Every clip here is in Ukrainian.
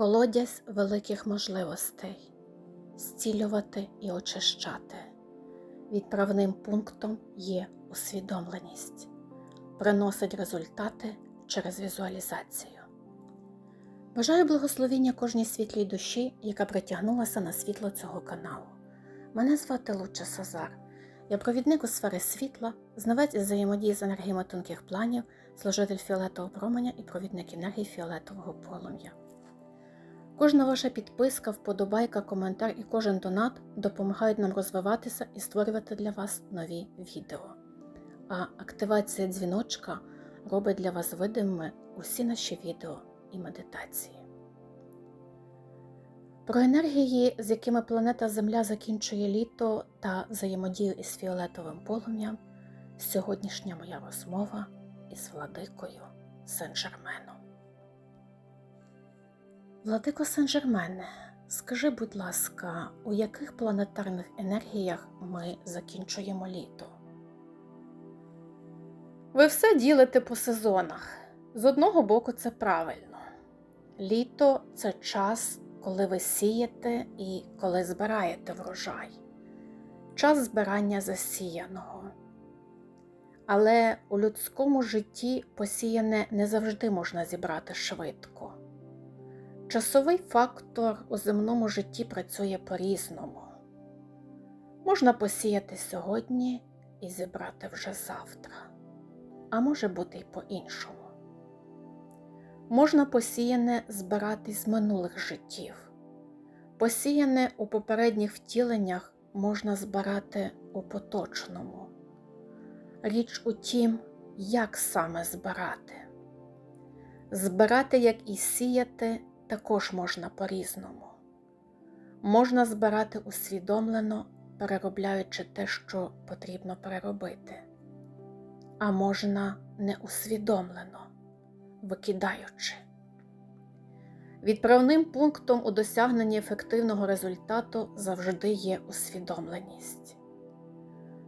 колодязь великих можливостей зцілювати і очищати. Відправним пунктом є усвідомленість, приносить результати через візуалізацію. Бажаю благословіння кожній світлій душі, яка притягнулася на світло цього каналу. Мене звати Луча Сазар. Я провідник у сфери світла, знавець із взаємодії з енергіями тонких планів, служитель фіолетового променя і провідник енергії фіолетового полум'я. Кожна ваша підписка, вподобайка, коментар і кожен донат допомагають нам розвиватися і створювати для вас нові відео. А активація дзвіночка робить для вас видимими усі наші відео і медитації. Про енергії, з якими планета Земля закінчує літо та взаємодію із фіолетовим полум'ям, сьогоднішня моя розмова із владикою Сен-Жерменом. Владико Сен-Жермене, скажи, будь ласка, у яких планетарних енергіях ми закінчуємо літо? Ви все ділите по сезонах. З одного боку, це правильно. Літо це час, коли ви сієте і коли збираєте врожай, час збирання засіяного. Але у людському житті посіяне не завжди можна зібрати швидко. Часовий фактор у земному житті працює по-різному. Можна посіяти сьогодні і зібрати вже завтра, а може бути й по-іншому. Можна посіяне збирати з минулих життів. Посіяне у попередніх втіленнях можна збирати у поточному. Річ у тім, як саме збирати. Збирати, як і сіяти, також можна по-різному. Можна збирати усвідомлено, переробляючи те, що потрібно переробити, а можна неусвідомлено, викидаючи. Відправним пунктом у досягненні ефективного результату завжди є усвідомленість.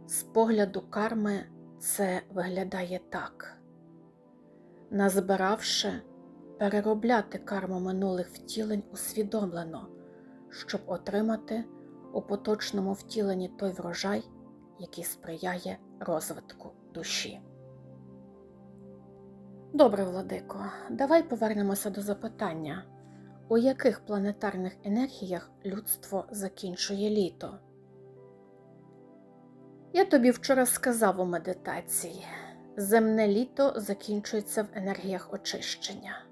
З погляду карми це виглядає так. Назбиравши, переробляти карму минулих втілень усвідомлено, щоб отримати у поточному втіленні той врожай, який сприяє розвитку душі. Добре, Владико, давай повернемося до запитання, у яких планетарних енергіях людство закінчує літо? Я тобі вчора сказав у медитації: земне літо закінчується в енергіях очищення,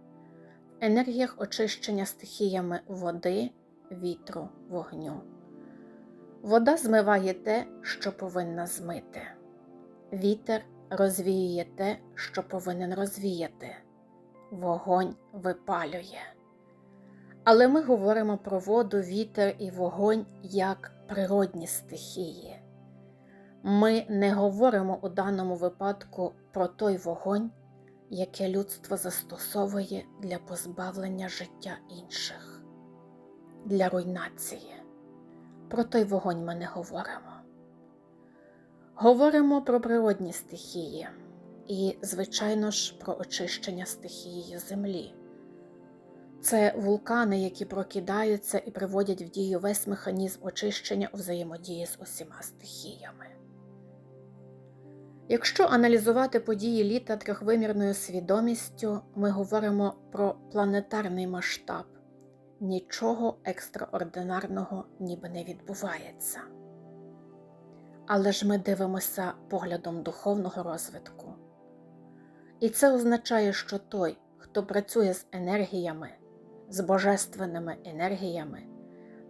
енергіях очищення стихіями води, вітру, вогню. Вода змиває те, що повинна змити. Вітер розвіює те, що повинен розвіяти. Вогонь випалює. Але ми говоримо про воду, вітер і вогонь як природні стихії. Ми не говоримо у даному випадку про той вогонь, яке людство застосовує для позбавлення життя інших, для руйнації. Про той вогонь ми не говоримо. Говоримо про природні стихії і, звичайно ж, про очищення стихією землі. Це вулкани, які прокидаються і приводять в дію весь механізм очищення у взаємодії з усіма стихіями. Якщо аналізувати події літа трьохвимірною свідомістю, ми говоримо про планетарний масштаб. Нічого екстраординарного ніби не відбувається. Але ж ми дивимося поглядом духовного розвитку. І це означає, що той, хто працює з енергіями, з божественними енергіями,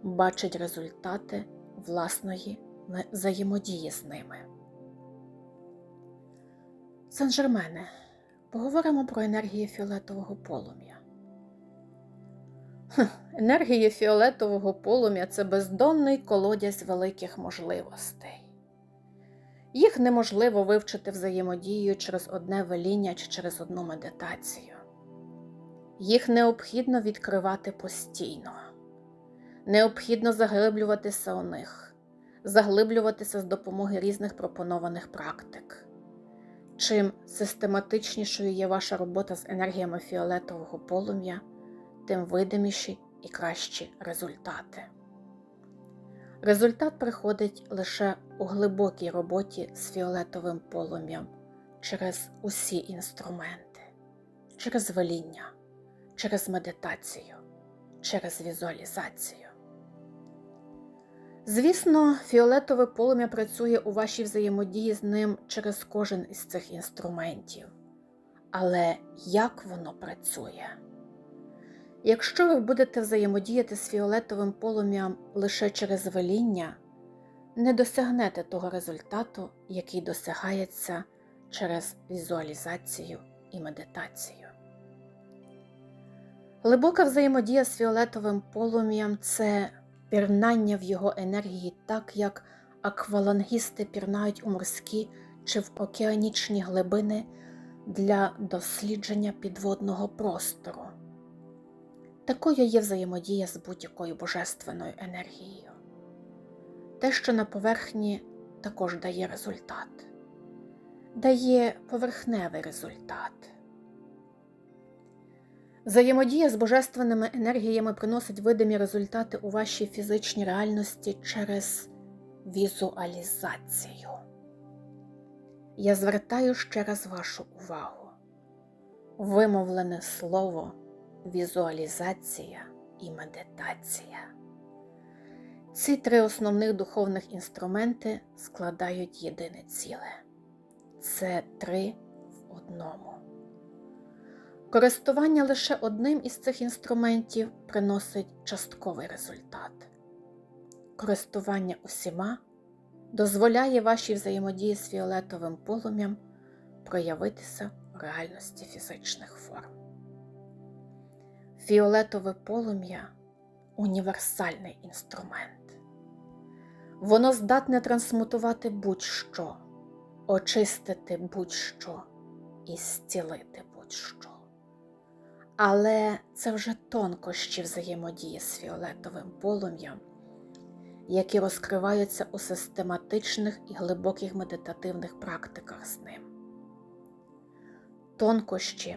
бачить результати власної взаємодії з ними. Сен-Жермене, поговоримо про енергії фіолетового полум'я. Енергії фіолетового полум'я це бездонний колодязь великих можливостей. Їх неможливо вивчити взаємодію через одне веління чи через одну медитацію. Їх необхідно відкривати постійно, необхідно заглиблюватися у них, заглиблюватися з допомоги різних пропонованих практик. Чим систематичнішою є ваша робота з енергіями фіолетового полум'я, тим видиміші і кращі результати. Результат приходить лише у глибокій роботі з фіолетовим полум'ям через усі інструменти, через веління, через медитацію, через візуалізацію. Звісно, фіолетове полум'я працює у вашій взаємодії з ним через кожен із цих інструментів. Але як воно працює? Якщо ви будете взаємодіяти з фіолетовим полум'ям лише через веління, не досягнете того результату, який досягається через візуалізацію і медитацію. Глибока взаємодія з фіолетовим полум'ям це пірнання в його енергії, так як аквалангісти пірнають у морські чи в океанічні глибини для дослідження підводного простору. Такою є взаємодія з будь-якою божественною енергією. Те, що на поверхні, також дає результат, дає поверхневий результат. Взаємодія з божественними енергіями приносить видимі результати у вашій фізичній реальності через візуалізацію. Я звертаю ще раз вашу увагу. Вимовлене слово, візуалізація і медитація. Ці три основних духовних інструменти складають єдине ціле. Це три в одному. Користування лише одним із цих інструментів приносить частковий результат. Користування усіма дозволяє вашій взаємодії з фіолетовим полум'ям проявитися в реальності фізичних форм. Фіолетове полум'я універсальний інструмент. Воно здатне трансмутувати будь-що, очистити будь-що і зцілити будь-що. Але це вже тонкощі взаємодії з фіолетовим полум'ям, які розкриваються у систематичних і глибоких медитативних практиках з ним. Тонкощі,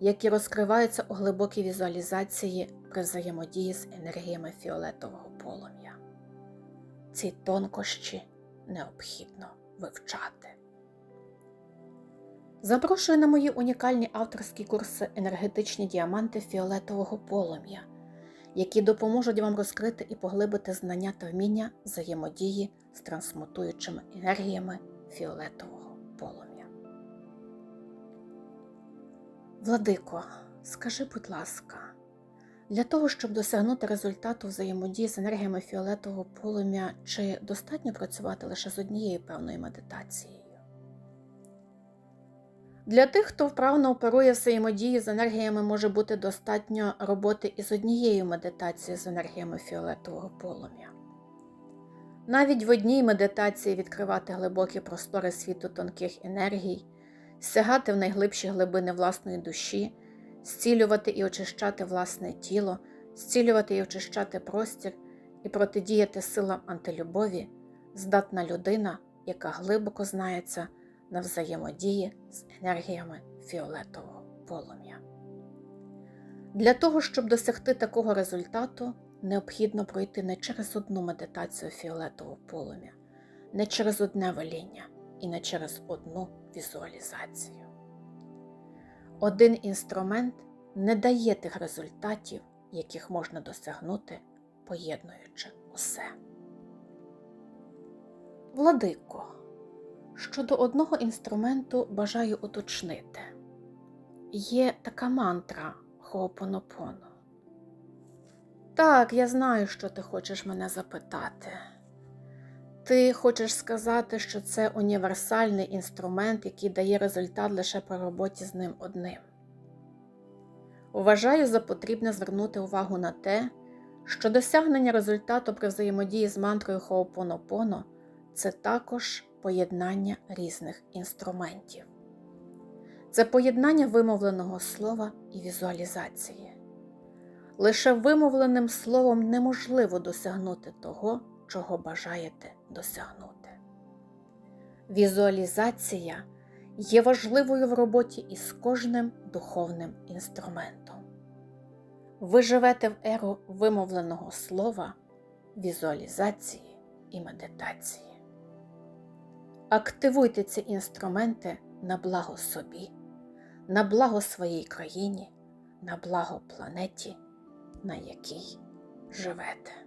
які розкриваються у глибокій візуалізації при взаємодії з енергіями фіолетового полум'я. Ці тонкощі необхідно вивчати. Запрошую на мої унікальні авторські курси енергетичні діаманти фіолетового полум'я, які допоможуть вам розкрити і поглибити знання та вміння взаємодії з трансмутуючими енергіями фіолетового полум'я. Владико, скажи, будь ласка, для того, щоб досягнути результату взаємодії з енергіями фіолетового полум'я, чи достатньо працювати лише з однією певною медитацією? Для тих, хто вправно оперує взаємодії з енергіями, може бути достатньо роботи із однією медитацією з енергіями фіолетового полум'я. Навіть в одній медитації відкривати глибокі простори світу тонких енергій, сягати в найглибші глибини власної душі, зцілювати і очищати власне тіло, зцілювати і очищати простір і протидіяти силам антилюбові, здатна людина, яка глибоко знається на взаємодії з енергіями фіолетового полум'я. Для того, щоб досягти такого результату, необхідно пройти не через одну медитацію фіолетового полум'я, не через одне веління і не через одну візуалізацію. Один інструмент не дає тих результатів, яких можна досягнути, поєднуючи усе. Владико. Щодо одного інструменту бажаю уточнити. Є така мантра Хоопонопоно. Так, я знаю, що ти хочеш мене запитати. Ти хочеш сказати, що це універсальний інструмент, який дає результат лише при роботі з ним одним. Вважаю за потрібне звернути увагу на те, що досягнення результату при взаємодії з мантрою Хоопонопоно це також поєднання різних інструментів. Це поєднання вимовленого слова і візуалізації. Лише вимовленим словом неможливо досягнути того, чого бажаєте досягнути. Візуалізація є важливою в роботі із кожним духовним інструментом. ви живете в еру вимовленого слова, візуалізації і медитації. Активуйте ці інструменти на благо собі, на благо своїй країні, на благо планеті, на якій живете.